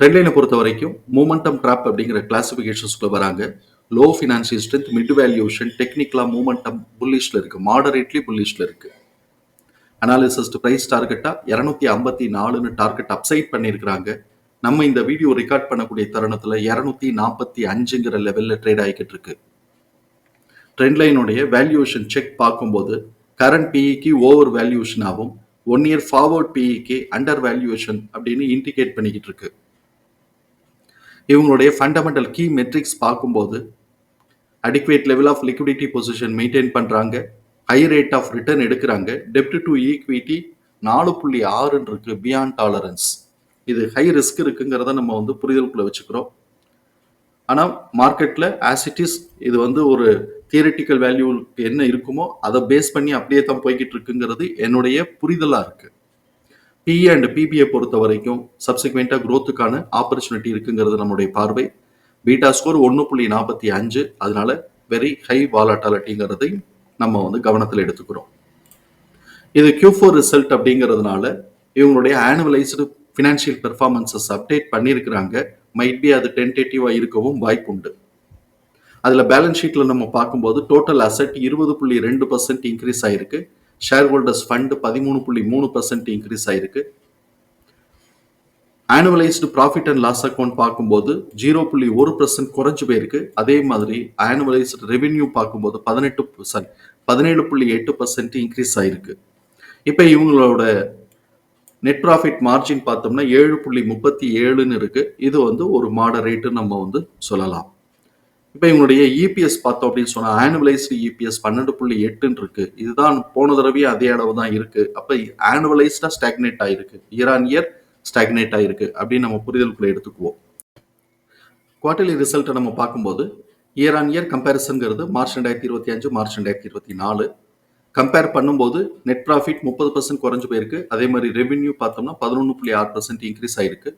ட்ரெண்ட்லைனை பொறுத்த வரைக்கும் momentum drop அப்படிங்கிற கிளாசிஃபிகேஷன்ஸ்குள்ள வராங்க. Low financial strength mid valuation டெக்னிக்கலா மூமெண்டம் புல்லிஷ்ல இருக்கு. மாடரேட்லி புல்லிஷ்ல இருக்கு. அனாலிசிஸ்ட் பிரைஸ் டார்கெட்டா இரநூத்தி ஐம்பத்தி நாலுன்னு டார்கெட் அப்சைட் பண்ணியிருக்கிறாங்க. நம்ம இந்த வீடியோ ரெக்கார்ட் பண்ணக்கூடிய தருணத்துல இரநூத்தி நாற்பத்தி அஞ்சுங்கிற லெவல்ல ட்ரேட் ஆகிக்கிட்டு இருக்கு. ட்ரெண்ட் லைனுடைய வேல்யூஷன் செக் பார்க்கும்போது கரண்ட் பிஇக்கு ஓவர் வேல்யூஷன் ஆகும். ஒன் இயர் ஃபார்வர்ட் பிஇக்கு அண்டர் வேல்யூஷன் அப்படின்னு இண்டிகேட் பண்ணிக்கிட்டு இருக்கு. இவங்களுடைய ஃபண்டமெண்டல் கீ மெட்ரிக்ஸ் பார்க்கும்போது adequate level of liquidity position maintain பண்ணுறாங்க ஹை ரேட் ஆஃப் ரிட்டர்ன் எடுக்கிறாங்க. டெப்ட் டு ஈக்விட்டி நாலு புள்ளி ஆறுன்னு இருக்குது பியாண்ட் டாலரன்ஸ் இது ஹை ரிஸ்க் இருக்குங்கிறத நம்ம வந்து புரிதலுக்குள்ளே வச்சுக்கிறோம். ஆனால் மார்க்கெட்டில் ஆஸ் இட் இஸ் இது வந்து ஒரு தியரிட்டிக்கல் வேல்யூ என்ன இருக்குமோ அதை பேஸ் பண்ணி அப்படியே தான் போய்கிட்டு இருக்குங்கிறது என்னுடைய புரிதலாக இருக்குது பிஏ அண்ட் பிபிஐ பொறுத்த வரைக்கும் சப்சிக்வெண்ட்டாக க்ரோத்துக்கான ஆப்பர்ச்சுனிட்டி இருக்குங்கிறது நம்மளுடைய பார்வை. பீட்டா ஸ்கோர் ஒன்று புள்ளி நாற்பத்தி அஞ்சு. அதனால வெரி ஹை வாலாட்டாலிட்டிங்கிறதை நம்ம வந்து கவனத்தில் எடுத்துக்கிறோம். இது கியூ ஃபோர் ரிசல்ட் அப்படிங்கிறதுனால இவங்களுடைய ஆனுவலைஸ்டு ஃபினான்ஷியல் பெர்ஃபார்மன்சஸ் அப்டேட் பண்ணியிருக்கிறாங்க. மைட் பி அது டென்டேட்டிவாக இருக்கவும் வாய்ப்புண்டு. அதில் பேலன்ஸ் ஷீட்டில் நம்ம பார்க்கும்போது டோட்டல் அசெட் இருபது புள்ளி ரெண்டு பர்சன்ட் இன்க்ரீஸ் ஆயிருக்கு. ஷேர் ஹோல்டர்ஸ் ஃபண்டு பதிமூணு புள்ளி மூணு பர்சன்ட் இன்க்ரீஸ் ஆயிருக்கு. Annualised profit and loss account பார்க்கும்போது ஜீரோ புள்ளி ஒரு பர்சன்ட் குறைஞ்சு போயிருக்கு. அதே மாதிரி ஆனுவலைஸ்டு ரெவென்யூ பார்க்கும்போது பதினெட்டு சாரி பதினேழு புள்ளி எட்டு பர்சன்ட் இன்க்ரீஸ் ஆயிருக்கு. இப்போ இவங்களோட நெட் ப்ராஃபிட் மார்ஜின் பார்த்தோம்னா ஏழு புள்ளி முப்பத்தி ஏழுன்னு இருக்கு. இது வந்து ஒரு மாடரேட்டு நம்ம வந்து சொல்லலாம். இப்போ இவங்களுடைய இபிஎஸ் பார்த்தோம் அப்படின்னு சொன்னால் ஆனுவலைஸ்டு இபிஎஸ் பன்னெண்டு புள்ளி எட்டுன்னு இருக்கு இதுதான் போன தடவையே அதே அளவு தான் இருக்கு. அப்போ ஆனுவலைஸ்டாக ஸ்டாக்னேட் ஆயிருக்கு. இயர் ஆன் இயர் ஸ்டாக்னேட் ஆயிருக்கு அப்படின்னு நம்ம புரிதலுக்குள்ள எடுத்துக்குவோம். குவார்டர்லி ரிசல்ட்டை நம்ம பார்க்கும்போது இயர் ஆன் இயர் கம்பேரிசன்கிறது மார்ச் ரெண்டாயிரத்தி இருபத்தி அஞ்சு மார்ச் ரெண்டாயிரத்தி இருபத்தி நாலு. கம்பேர் பண்ணும்போது நெட் ப்ராஃபிட் முப்பது பர்சன்ட் குறைஞ்சு போயிருக்கு. அதே மாதிரி ரெவென்யூ பார்த்தோம்னா பதினொன்று புள்ளி ஆறு பர்சன்ட் இன்க்ரீஸ் ஆயிருக்கு.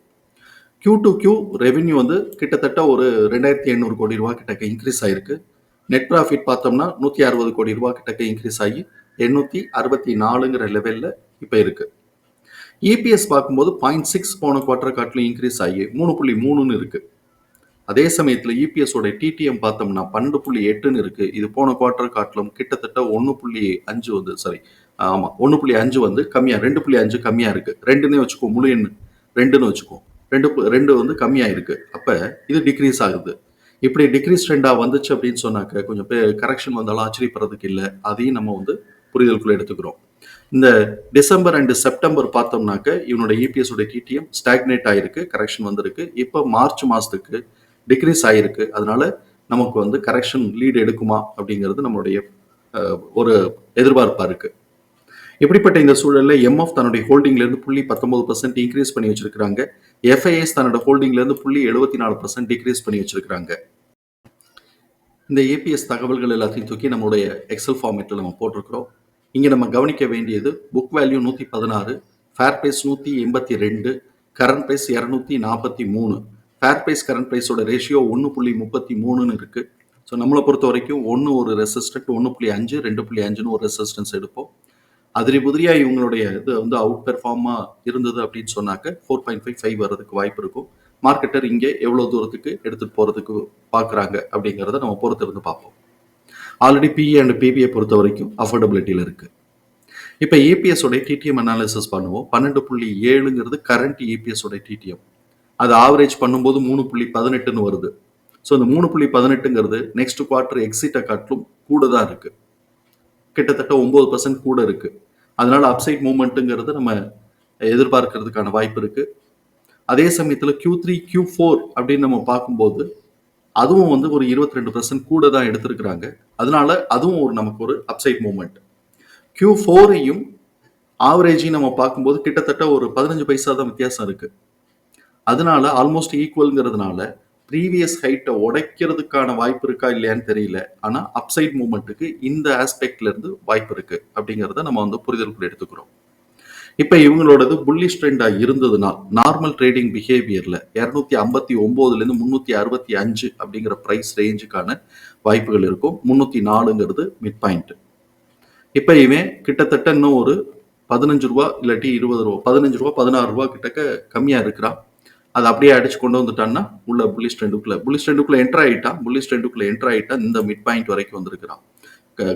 கியூ டு கியூ ரெவென்யூ வந்து கிட்டத்தட்ட ஒரு ரெண்டாயிரத்தி எண்ணூறு கோடி ரூபா கிட்டக்க இன்க்ரீஸ் ஆயிருக்கு. நெட் ப்ராஃபிட் பார்த்தோம்னா நூற்றி அறுபது கோடி ரூபா கிட்டக்க இன்க்ரீஸ் ஆகி எண்ணூற்றி அறுபத்தி நாலுங்கிற லெவலில் இப்போ இருக்குது இபிஎஸ் பார்க்கும்போது பாயிண்ட் சிக்ஸ் போன குவார்டர் காட்டிலும் இன்க்ரீஸ் ஆகி மூணு புள்ளி மூணுன்னு இருக்குது அதே சமயத்தில் இபிஎஸோட டிடிஎம் பார்த்தோம்னா பன்னெண்டு புள்ளி எட்டுன்னு இருக்குது இது போன குவார்டர் காட்டிலும் கிட்டத்தட்ட ஒன்று புள்ளி அஞ்சு வந்து சாரி ஆமாம் ஒன்று புள்ளி அஞ்சு வந்து கம்மியாக ரெண்டு புள்ளி அஞ்சு கம்மியாக இருக்குது ரெண்டுன்னே வச்சுக்கோ முழு எண்ணு. ரெண்டுன்னு வச்சுக்கோ. ரெண்டு ரெண்டு வந்து கம்மியாக இருக்குது அப்போ இது டிக்ரீஸ் ஆகுது. இப்படி டிக்ரீஸ் ட்ரெண்டாக வந்துச்சு அப்படின்னு சொன்னாக்க கொஞ்சம் பேர் கரெக்ஷன் வந்தாலும் ஆச்சரியப்படுறதுக்கு இல்லை. அதையும் நம்ம வந்து புரிதலுக்குள்ளே எடுத்துக்கிறோம். இந்த டிசம்பர் அண்டு செப்டம்பர் பார்த்தோம்னாக்க இவனோட இபிஎஸ் உடைய டிடிஎம் ஸ்டாக்னேட் ஆயிருக்கு கரெக்ஷன் வந்திருக்கு. இப்போ மார்ச் மாதத்துக்கு டிக்ரீஸ் ஆயிருக்கு. அதனால நமக்கு வந்து கரெக்ஷன் லீடு எடுக்குமா அப்படிங்கிறது நம்மளுடைய ஒரு எதிர்பார்ப்பாக இருக்குது இப்படிப்பட்ட இந்த சூழலில் எம்எஃப் தன்னுடைய ஹோல்டிங்லேருந்து புள்ளி பத்தொன்பது பர்சன்ட் இன்க்ரீஸ் பண்ணி வச்சிருக்காங்க எஃப்ஐஎஸ் தன்னோட ஹோல்டிங்லேருந்து புள்ளி எழுபத்தி நாலு பர்சன்ட் டிக்ரீஸ் பண்ணி வச்சிருக்காங்க இந்த ஏபிஎஸ் தகவல்கள் எல்லாத்தையும் தூக்கி நம்மளுடைய எக்ஸல் ஃபார்மேட்டில் நம்ம போட்டிருக்கிறோம். இங்கே நம்ம கவனிக்க வேண்டியது புக் வேல்யூ நூற்றி பதினாறு ஃபேர் ப்ரைஸ் நூற்றி எண்பத்தி ரெண்டு கரண்ட் ப்ரைஸ் இரநூத்தி நாற்பத்தி மூணு. ஃபேர் ப்ரைஸ் கரண்ட் ப்ரைஸோட ரேஷியோ ஒன்று புள்ளி முப்பத்தி மூணுன்னு இருக்குது ஸோ நம்மளை பொறுத்த வரைக்கும் ஒன்று ஒரு ரெசிஸ்டன்ட் ஒன்று புள்ளி அஞ்சு ரெண்டு புள்ளி அஞ்சுன்னு ஒரு ரெசிஸ்டன்ஸ் எடுப்போம். அதிரி புதிரியா இவங்களுடைய இது வந்து அவுட் பெர்ஃபார்மாக இருந்தது அப்படின்னு சொன்னாக்க ஃபோர் பாயிண்ட் ஃபைவ் ஃபைவ் வர்றதுக்கு வாய்ப்பு இருக்கும். மார்க்கெட்டர் இங்கே எவ்வளோ தூரத்துக்கு எடுத்துகிட்டு போகிறதுக்கு பார்க்குறாங்க அப்படிங்கிறத நம்ம பொறுத்து இருந்து பார்ப்போம் ஆல்ரெடி பிஇ அண்ட் பிபிஐ பொறுத்த வரைக்கும் அஃபோர்டபிலிட்டியில் இருக்குது இப்போ EPS உடைய டிடிஎம் அனாலிசிஸ் பண்ணுவோம். பன்னெண்டு புள்ளி ஏழுங்கிறது கரண்ட் EPS உடைய டிடிஎம் அது ஆவரேஜ் பண்ணும்போது மூணு புள்ளி பதினெட்டுன்னு வருது. ஸோ இந்த மூணு புள்ளி பதினெட்டுங்கிறது நெக்ஸ்ட் குவார்டர் எக்ஸிட்டை காட்டிலும் கூட தான் இருக்குது கிட்டத்தட்ட ஒன்பது பர்சன்ட் கூட இருக்கு. அதனால அப்சைட் மூமெண்ட்டுங்கிறது நம்ம எதிர்பார்க்கறதுக்கான வாய்ப்பு இருக்கு. அதே சமயத்தில் கியூ த்ரீ கியூ ஃபோர் அப்படின்னு நம்ம பார்க்கும்போது அதுவும் வந்து ஒரு இருபத்தி ரெண்டு பர்சன்ட் கூட தான் எடுத்திருக்கிறாங்க. அதனால அதுவும் ஒரு நமக்கு ஒரு அப்சைட் மூமெண்ட் கியூ ஃபோரையும் ஆவரேஜையும் நம்ம பார்க்கும்போது கிட்டத்தட்ட ஒரு பதினஞ்சு பைசா தான் வித்தியாசம் இருக்கு. அதனால ஆல்மோஸ்ட் ஈக்குவல்ங்கிறதுனால ப்ரீவியஸ் ஹைட்டை உடைக்கிறதுக்கான வாய்ப்பு இருக்கா இல்லையான்னு தெரியல. ஆனால் அப்சைட் மூமெண்ட்டுக்கு இந்த ஆஸ்பெக்ட்ல இருந்து வாய்ப்பு இருக்கு அப்படிங்கிறத நம்ம வந்து புரிதலுக்குள் எடுத்துக்கிறோம். இப்போ இவங்களோடது புல்லிஷ் ட்ரெண்டாக இருந்ததுன்னா நார்மல் ட்ரேடிங் பிஹேவியர்ல இரநூத்தி ஐம்பத்தி ஒம்போதுலேருந்து முந்நூற்றி அறுபத்தி அஞ்சு அப்படிங்கிற ப்ரைஸ் ரேஞ்சுக்கான வாய்ப்புகள் இருக்கும். முந்நூற்றி நாலுங்கிறது மிட் பாயிண்ட் இப்போ இவன் கிட்டத்தட்ட இன்னும் ஒரு பதினஞ்சு ரூபா இல்லாட்டி இருபது ரூபா பதினஞ்சு ரூபா பதினாறு ரூபா கிட்டக்க கம்மியாக இருக்கிறான். அதை அப்படியே அடிச்சு கொண்டு வந்துட்டான்னா உள்ள புல்லிஷ் ட்ரெண்டுக்குள்ள புல்லிஷ் ட்ரெண்டுக்குள்ள என்டர் ஆயிட்டான் புல்லிஷ் ட்ரெண்டுக்குள்ள என்டர் ஆயிட்டா இந்த மிட் பாயிண்ட் வரைக்கும் வந்திருக்கிறான்.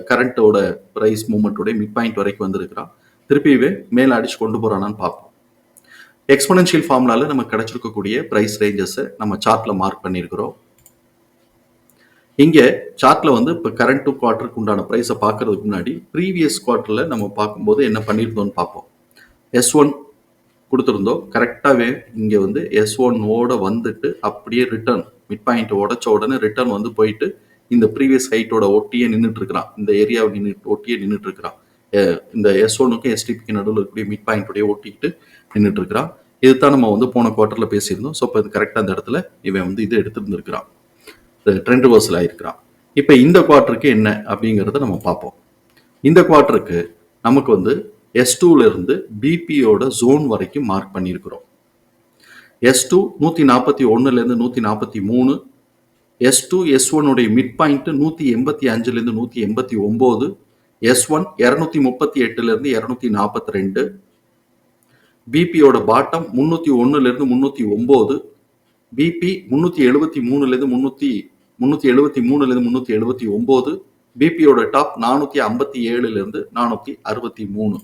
கரண்டோட பிரைஸ் மூமெண்ட்டோட மிட் பாயிண்ட் வரைக்கும் வந்திருக்கிறான். திருப்பியவே மேல அடிச்சு கொண்டு போறானான்னு பார்ப்போம். எக்ஸ்பொனன்ஷியல் ஃபார்முலால நமக்கு கிடைச்சிருக்கக்கூடிய பிரைஸ் ரேஞ்சஸை நம்ம சார்ட்ல மார்க் பண்ணியிருக்கிறோம். இங்கே சார்ட்ல வந்து இப்போ கரண்ட் குவார்ட்டருக்கு உண்டான ப்ரைஸை பார்க்கறதுக்கு முன்னாடி ப்ரீவியஸ் குவார்ட்டரில் நம்ம பார்க்கும்போது என்ன பண்ணியிருந்தோம்னு பார்ப்போம். எஸ் ஒன் கொடுத்துருந்தோம். கரெக்டாகவே இங்கே வந்து எஸ் ஒன்னோட வந்துட்டு அப்படியே ரிட்டர்ன் மிட் பாயிண்ட் உடச்ச உடனே ரிட்டர்ன் வந்து போயிட்டு இந்த ப்ரீவியஸ் ஹைட்டோட ஒட்டியே நின்றுட்டு இருக்கிறான் இந்த ஏரியாவை நின்று ஒட்டியே நின்றுட்டு இருக்கிறான் இந்த எஸ் ஒனுக்கும் எஸ்டிபிக்கு நடுவில் இருக்கக்கூடிய மிட் பாயிண்டோடய ஒட்டிக்கிட்டு நின்றுட்டு இருக்கிறான் இதுதான் நம்ம வந்து போன குவார்ட்டரில் பேசியிருந்தோம். ஸோ இப்போ இது கரெக்டாக அந்த இடத்துல இவன் வந்து இது எடுத்துருந்துருக்கிறான். Trend reversal ஆயிருக்கிறான். இப்போ இந்த குவார்ட்டருக்கு என்ன அப்படிங்கிறத நம்ம பார்ப்போம். இந்த குவார்ட்டருக்கு நமக்கு வந்து எஸ் இருந்து பிபியோட ஜோன் வரைக்கும் மார்க் பண்ணியிருக்கிறோம். எஸ் டூ நூற்றி நாற்பத்தி ஒன்றுலேருந்து நூற்றி நாற்பத்தி மூணு எஸ் டூ எஸ் ஒன்னுடைய மிட் பாயிண்ட்டு நூற்றி எண்பத்தி அஞ்சுலேருந்து நூற்றி எண்பத்தி ஒம்பது எஸ் ஒன் இரநூத்தி முப்பத்தி எட்டுலேருந்து இரநூத்தி நாற்பத்தி ரெண்டு பிபியோட பாட்டம் முந்நூற்றி ஒன்றுலேருந்து முந்நூற்றி ஒம்பது பிபி முந்நூற்றி எழுபத்தி மூணுலேருந்து முந்நூற்றி முந்நூற்றி எழுபத்தி மூணுலேருந்து முந்நூற்றி எழுபத்தி ஒம்பது பிபியோட டாப் நானூற்றி ஐம்பத்தி ஏழுலேருந்து நானூற்றி அறுபத்தி மூணு.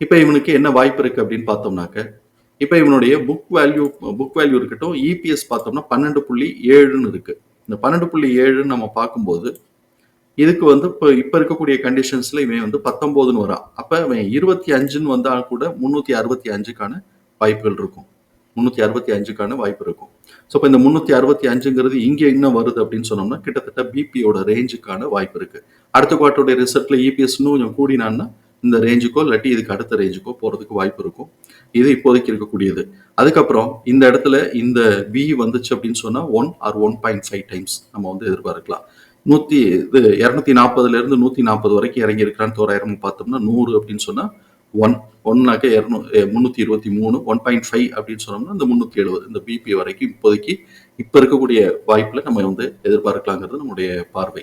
இப்போ இவனுக்கு என்ன வாய்ப்பு இருக்குது அப்படின்னு பார்த்தோம்னாக்க இப்போ இவனுடைய புக் வேல்யூ புக் வேல்யூ இருக்கட்டும் இபிஎஸ் பார்த்தோம்னா பன்னெண்டு புள்ளி ஏழுன்னு இருக்கு. இந்த பன்னெண்டு புள்ளி ஏழுன்னு நம்ம பார்க்கும்போது இதுக்கு வந்து இப்போ இப்போ இருக்கக்கூடிய கண்டிஷன்ஸில் இவன் வந்து பத்தொம்போதுன்னு வரான். அப்போ இவன் இருபத்தி அஞ்சுன்னு வந்தால் கூட முந்நூற்றி அறுபத்தி அஞ்சுக்கான வாய்ப்புகள் இருக்கும். முந்நூற்றி அறுபத்தி அஞ்சுக்கான வாய்ப்பு இருக்கும். ஸோ இப்போ இந்த முந்நூற்றி அறுபத்தி அஞ்சுங்கிறது இங்கே என்ன வருது அப்படின்னு சொன்னோம்னா கிட்டத்தட்ட பிபியோட ரேஞ்சுக்கான வாய்ப்பு இருக்குது அடுத்த குவார்ட்டருடைய ரிசல்ட்டில் இபிஎஸ் இன்னும் கொஞ்சம் கூடினான்னா இந்த ரேஞ்சுக்கோ இல்லாட்டி இதுக்கு அடுத்த ரேஞ்சுக்கோ போகிறதுக்கு வாய்ப்பு இருக்கும். இது இப்போதைக்கு இருக்கக்கூடியது. அதுக்கப்புறம் இந்த இடத்துல இந்த பி வந்துச்சு அப்படின்னு சொன்னால் one or one point five times நம்ம வந்து எதிர்பார்க்கலாம். நூற்றி இது இரநூத்தி நாற்பதுலேருந்து நூற்றி நாற்பது வரைக்கும் இறங்கி இருக்கிறான்னு தோராயிரம் பார்த்தோம்னா நூறு அப்படின்னு சொன்னால் ஒன் ஒன்னாக்க இரநூ முந்நூற்றி இருபத்தி மூணு ஒன் பாயிண்ட் ஃபைவ் அப்படின்னு சொன்னோம்னா இந்த முந்நூற்றி எழுபது இந்த பிபி வரைக்கும் இப்போதைக்கு இப்போ இருக்கக்கூடிய வாய்ப்பில் நம்ம வந்து எதிர்பார்க்கலாங்கிறது நம்முடைய பார்வை.